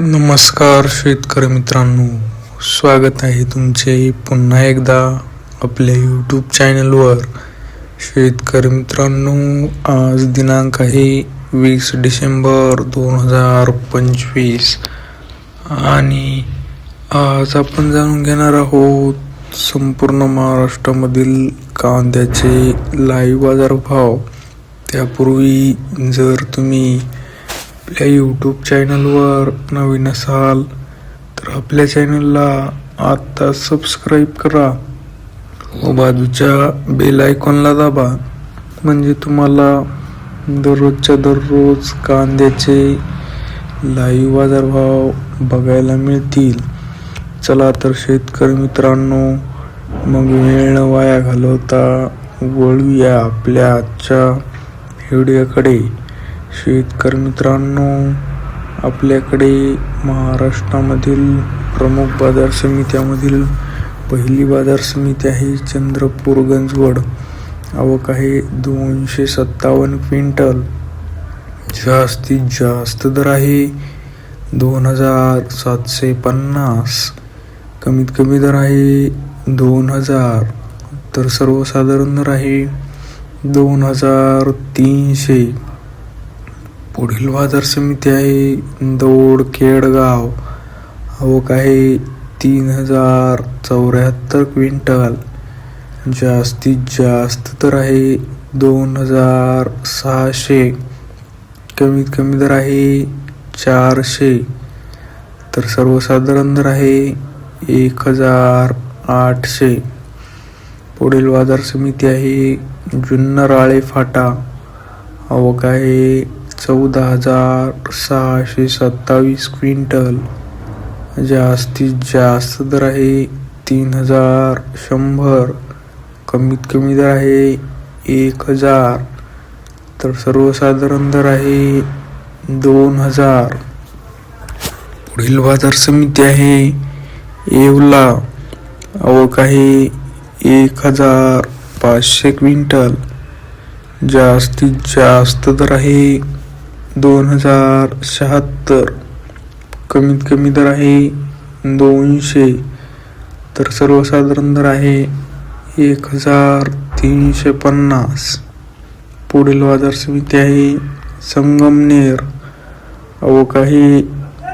नमस्कार शेतकरी मित्रांनो स्वागत आहे तुमचे पुन्हा एकदा आपल्या यूट्यूब चॅनलवर शेतकरी मित्रांनो आज दिनांक आहे वीस डिसेंबर दोन हजार पंचवीस आणि आज आपण जाणून घेणार आहोत संपूर्ण महाराष्ट्रामधील कांद्याचे लाईव्ह बाजारभाव. त्यापूर्वी जर तुम्ही आपल्या यूट्यूब चॅनलवर नवीन असाल तर आपल्या चॅनलला आत्ता सबस्क्राईब करा. व बाजूच्या बेल आयकॉनला दाबा. म्हणजे तुम्हाला दररोजच्या दररोज कांद्याचे लाईव्ह बाजारभाव बघायला मिळतील. चला तर शेतकरी मित्रांनो मग वेळ न वाया घालवता वळूया आपल्या आजच्या व्हिडिओकडे शेतकरी मित्रांनो आपल्याकडे महाराष्ट्रामधील प्रमुख बाजार समित्यामधील पहिली बाजार समिती आहे चंद्रपूर गंजवड आवक आहे दोनशे सत्तावन्न क्विंटल. जास्तीत जास्त दर आहे दोन हजार सातशे पन्नास. कमीत कमी दर आहे दोन हजार. तर सर्वसाधारण दर आहे दोन हजार तीनशे. पुढील बाजार समिती आहे दौड केडगाव. आवक आहे तीन हजार चौऱ्याहत्तर क्विंटल. जास्तीत जास्त दर आहे दोन हजार सहाशे. कमीत कमी दर आहे चारशे. तर सर्वसाधारण दर आहे एक हजार आठशे. पुढील बाजार समिती आहे जुन्नराळे फाटा. आवक आहे चौदा हजार सहाशे सत्तावीस क्विंटल. जास्तीत जास्त दर आहे तीन हजार शंभर. कमीत कमी दर आहे एक हजार. तर सर्वसाधारण दर आहे दोन हजार. पुढील बाजार समिती आहे येवला. आवक आहे एक हजार पाचशे क्विंटल. जास्तीत जास्त दर आहे दोन हजार शहात्तर. कमीत कमी दर आहे दोनशे. तर सर्वसाधारण दर आहे एक हजार तीनशे पन्नास. पुढील बाजार समिती आहे संगमनेर. आवक आहे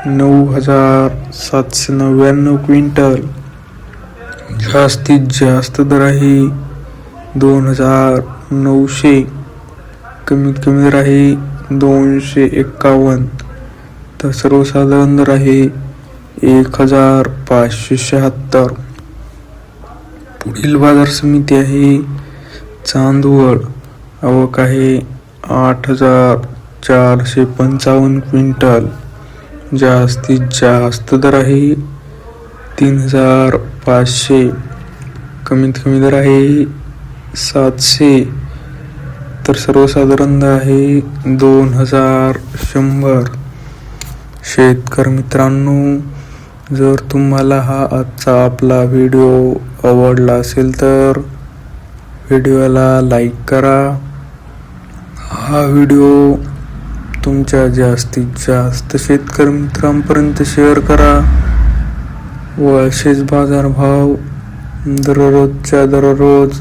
नऊ हजार सातशे नव्याण्णव क्विंटल. जास्तीत जास्त दर आहे दोन हजार नऊशे. कमीत कमी दर आहे दोनशे एक्कावन्न तर सर्वसाधारण दर आहे एक हजार पाचशे शहात्तर. पुढील बाजार समिती आहे चांदवड. आवक आहे आठ हजार चारशे पंचावन्न क्विंटल. जास्तीत जास्त दर आहे तीन हजार पाचशे. कमीत कमी दर आहे सातशे. तर सर्वसाधारण आहे दोन हजार शंभर. शेतकरी मित्रांनो जर तुम्हाला हा आजचा आपला व्हिडिओ आवडला असेल तर व्हिडिओला लाईक करा. हा व्हिडिओ तुमच्या जास्तीत जास्त शेतकरी मित्रांपर्यंत शेअर करा व असेच बाजारभाव दररोजच्या दररोज